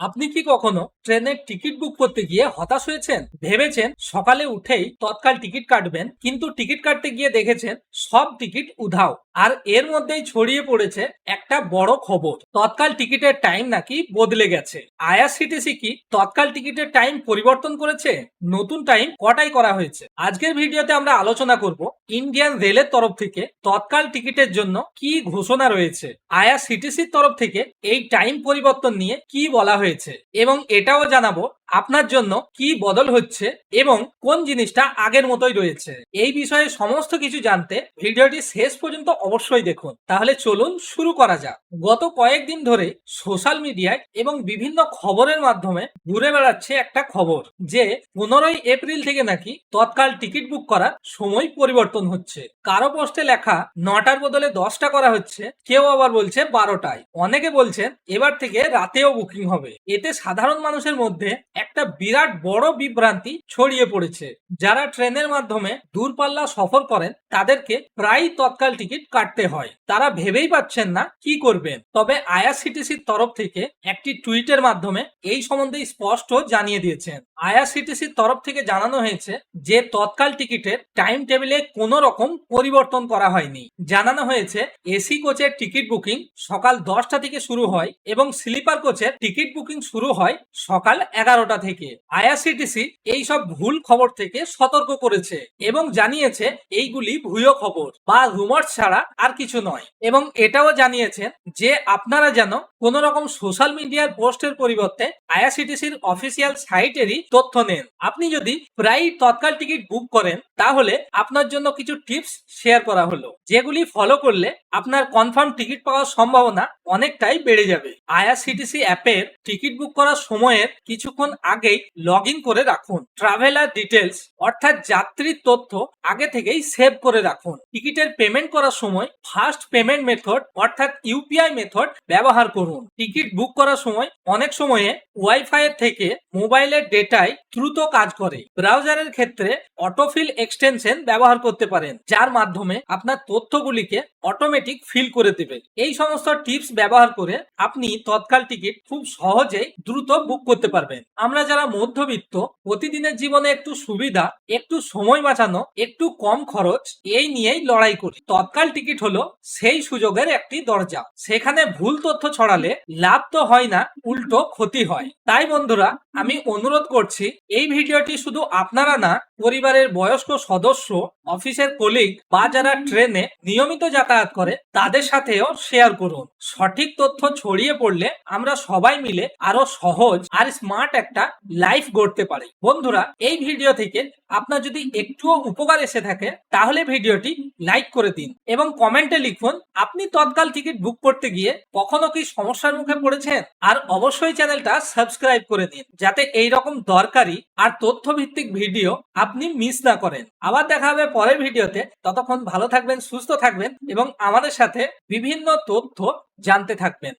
আপনি কি কখনো ট্রেনের টিকিট বুক করতে গিয়ে হতাশ হয়েছেন? ভেবেছেন সকালে উঠেই তৎকাল টিকিট কাটবেন, কিন্তু টিকিট কাটতে গিয়ে দেখেছেন সব টিকিট উধাও। আর এর মধ্যেই ছড়িয়ে পড়েছে একটা বড় খবর। তৎকাল টিকিটের টাইম নাকি বদলে গেছে। আইআরসিটিসি কি তৎকাল টিকিটের টাইম পরিবর্তন করেছে? নতুন টাইম কটাই করা হয়েছে? আজকের ভিডিওতে আমরা আলোচনা করব ইন্ডিয়ান রেলের তরফ থেকে তৎকাল টিকিটের জন্য কি ঘোষণা রয়েছে? আইআরসিটিসির তরফ থেকে এই টাইম পরিবর্তন নিয়ে কি বলা হয়েছে? এবং এটাও জানাব আপনার জন্য কি বদল হচ্ছে এবং কোন জিনিসটা আগের মতোই রয়েছে? এই বিষয়ে সমস্ত কিছু জানতে ভিডিওটি শেষ পর্যন্ত অবশ্যই দেখুন। তাহলে চলুন শুরু করা যাক। গত কয়েকদিন ধরে সোশ্যাল মিডিয়ায় এবং বিভিন্ন খবরের মাধ্যমে ঘুরে বেড়াচ্ছে একটা খবর যে পনেরোই এপ্রিল থেকে নাকি তৎকাল টিকিট বুক করার সময় পরিবর্তন হচ্ছে। কারও পোস্টে লেখা, নটার বদলে দশটা করা হচ্ছে। কেউ আবার বলছে, বারোটায়। অনেকে বলছেন, এবার থেকে রাতেও বুকিং হবে। এতে সাধারণ মানুষের মধ্যে একটা বিরাট বড় বিভ্রান্তি ছড়িয়ে পড়েছে। যারা ট্রেনের মাধ্যমে দূরপাল্লা সফর করেন, তাদেরকে প্রায় তৎকাল টিকিট কাটতে হয়। তারা ভেবেই পাচ্ছেন না কি করবেন। তবে আইআরসিটিসির তরফ থেকে একটি টুইটের মাধ্যমে এই সম্বন্ধে স্পষ্ট জানিয়ে দিয়েছেন। আইআরসিটিসির তরফ থেকে জানানো হয়েছে যে, তৎকাল টিকিটের টাইম টেবিলে কোনো রকম পরিবর্তন করা হয়নি। জানানো হয়েছে, এসি কোচের টিকিট বুকিং সকাল দশটা থেকে শুরু হয় এবং স্লিপার কোচের টিকিট বুকিং শুরু হয় সকাল এগারোটা থেকে আইআরসিটিসি এই সব ভুল খবর থেকে সতর্ক করেছে এবং জানিয়েছে এইগুলি ভুয়ো খবর বা রুমার ছাড়া আর কিছু নয়। এবং এটাও জানিয়েছেন যে আপনারা যেন কোন রকম সোশ্যাল মিডিয়ার পোস্টের পরিবর্তে আইআরসিটিসির অফিসিয়াল সাইটেরই তথ্য নেন। আপনি যদি প্রায় তৎকাল টিকিট বুক করেন, তাহলে আপনার জন্য কিছু টিপস শেয়ার করা হলো, যেগুলি ফলো করলে আপনার কনফার্ম টিকিট পাওয়ার সম্ভাবনা অনেকটাই বেড়ে যাবে। আইআরসিটিসি অ্যাপের টিকিট বুক করার সময়ের কিছুক্ষণ আগেই লগ করে রাখুন। ট্রাভেলার ডিটেলস অর্থাৎ যাত্রীর তথ্য আগে থেকেই সেভ করে রাখুন। টিকিটের পেমেন্ট করার সময় ফার্স্ট পেমেন্ট মেথড অর্থাৎ ইউপিআই মেথড ব্যবহার করুন। টিকিট বুক করার সময় অনেক সময়ে ওয়াইফাই এর থেকে মোবাইলের ডেটায় দ্রুত কাজ করে। ব্রাউজারের ক্ষেত্রে অটোফিল এক্সটেনশন ব্যবহার করতে পারেন, যার মাধ্যমে আপনার তথ্যগুলিকে অটোমেটিক ফিল করে দেবে। এই সমস্ত টিপস ব্যবহার করে আপনি তৎকাল টিকিট খুব সহজেই দ্রুত বুক করতে পারবেন। আমরা যারা মধ্যবিত্ত, প্রতিদিনের জীবনে একটু সুবিধা, একটু সময় বাঁচানো, একটু কম খরচ, এই নিয়েই লড়াই করি। তৎকাল টিকিট হলো সেই সুযোগের একটি দরজা। সেখানে ভুল তথ্য ছড়ালে লাভ তো হয় না, উল্টো ক্ষতি হয়। তাই বন্ধুরা, আমি অনুরোধ করছি, এই ভিডিওটি শুধু আপনারা না পরিবারের বয়স্ক সদস্য, অফিসের কলিগ বা যারা ট্রেনে নিয়মিত যাতায়াত করে, তাদের সাথেও শেয়ার করুন। সঠিক তথ্য ছড়িয়ে পড়লে আমরা সবাই মিলে আরও সহজ আর স্মার্ট একটা লাইফ গড়তে পারি। বন্ধুরা, এই ভিডিও থেকে আপনার যদি একটুও উপকার এসে থাকে, তাহলে ভিডিওটি লাইক করে দিন এবং কমেন্টে লিখুন, আপনি তৎকাল টিকিট বুক করতে গিয়ে কখনো কি সমস্যার মুখে পড়েছেন? আর অবশ্যই চ্যানেলটা সাবস্ক্রাইব করে দিন, যাতে এই রকম দরকারি আর তথ্য ভিত্তিক ভিডিও আপনি মিস না করেন। আবার দেখা হবে পরের ভিডিওতে। ততক্ষণ ভালো থাকবেন, সুস্থ থাকবেন এবং আমাদের সাথে বিভিন্ন তথ্য জানতে থাকবেন।